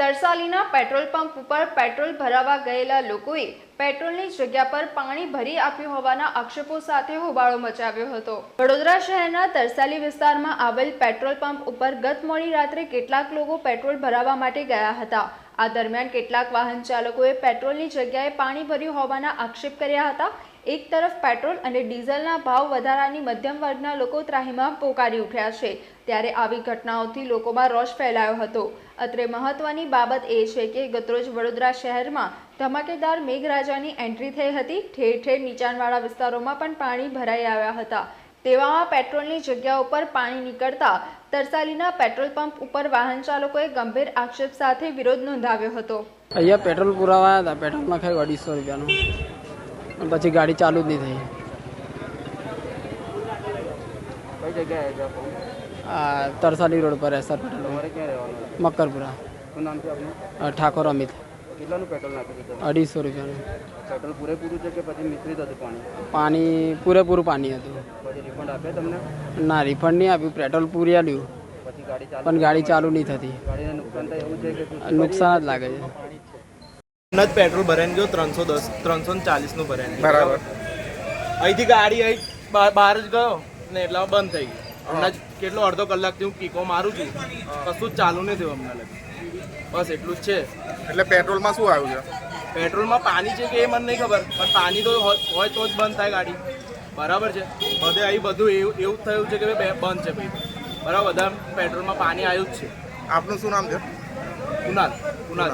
તરસાલીના petrol pump ઉપર petrol ભરાવા ગયેલા લોકોએ પેટ્રોલની જગ્યા પર પાણી ભરી આપ્યું હોવાના આક્ષેપો સાથે હોબાળો મચાવ્યો હતો. વડોદરા શહેરના તરસાલી વિસ્તારમાં આવેલ પેટ્રોલ પંપ ઉપર ગત મોડી રાત્રે કેટલાક લોકો પેટ્રોલ ભરાવવા માટે ગયા હતા. આ દરમિયાન કેટલાક વાહન ચાલકોએ પેટ્રોલની જગ્યાએ પાણી ભર્યું હોવાના આક્ષેપ કર્યા હતા. એક તરફ પેટ્રોલ અને ડીઝલના ભાવ વધારાની મધ્યમ વર્ગના લોકો ત્રાહીમાં પોકારી ઉઠ્યા છે, ત્યારે આવી ઘટનાઓથી લોકોમાં રોષ ફેલાયો હતો. અત્રે મહત્વની બાબત એ છે કે ગતરોજ વડોદરા શહેરમાં ધમાકેદાર મેઘરાજાની એન્ટ્રી થઈ હતી. ઠેર ઠેર નીચાણવાળા વિસ્તારોમાં પણ પાણી ભરાઈ આવ્યા હતા. તેવામાં પેટ્રોલની જગ્યા ઉપર પાણી નીકળતા તરસાલીના પેટ્રોલ પંપ ઉપર વાહન ચાલકોએ ગંભીર આક્ષેપ સાથે વિરોધ નોંધાવ્યો હતો. અહીંયા પેટ્રોલ પુરાવા હતા. પેટ્રોલ નાખાયું અઢીસો રૂપિયાનું. પછી ગાડી ચાલુ જ નહીં થઈ. કઈ જગ્યાએ છે આપનું આ તરસાલી રોડ પર એસઆર છે? મકરપુરા શું નામ છે આપનું? અ, ઠાકોર અમિત. કેટલાનું પેટ્રોલ નાખ્યું છે અઢીસો રૂપિયાનું. પેટ્રોલ પૂરેપૂરું છે કે પછી મિશ્રિત હતું પાણી? પાણી પૂરેપૂરું પાણી હતું. પછી રિફંડ આપે તમને? ના રિફંડ નહીં આપ્યું પેટ્રોલ પૂરી આલ્યું પછી ગાડી પણ ગાડી ચાલુ નહીં થતી. ગાડીને નુકસાન થાય એવું છે કે નુકસાન જ લાગે છે. જ પેટ્રોલ ભરાઈને ગયો ત્રણસો દસ ત્રણસો ને ચાલીસનું ભરાઈને બરાબર. અહીંથી ગાડી અહીં બહાર બહાર જ ગયો ને એટલા બંધ થઈ ગઈ. હમણાં જ કેટલો અડધો કલાકથી હું કીકો મારું છું. કશું જ ચાલુ નહીં થયું હમણાં લગી. બસ એટલું જ છે. એટલે પેટ્રોલમાં શું આવ્યું છે? પેટ્રોલમાં પાણી છે કે એ મને નહીં ખબર પણ પાણી તો હોય તો જ બંધ થાય ગાડી. બરાબર છે. બધે અહીં બધું એવું એવું થયું છે કે ભાઈ બંધ છે ભાઈ બરાબર બધા પેટ્રોલમાં પાણી આવ્યું જ છે. આપનું શું નામ છે? કુનાલ કુનાલ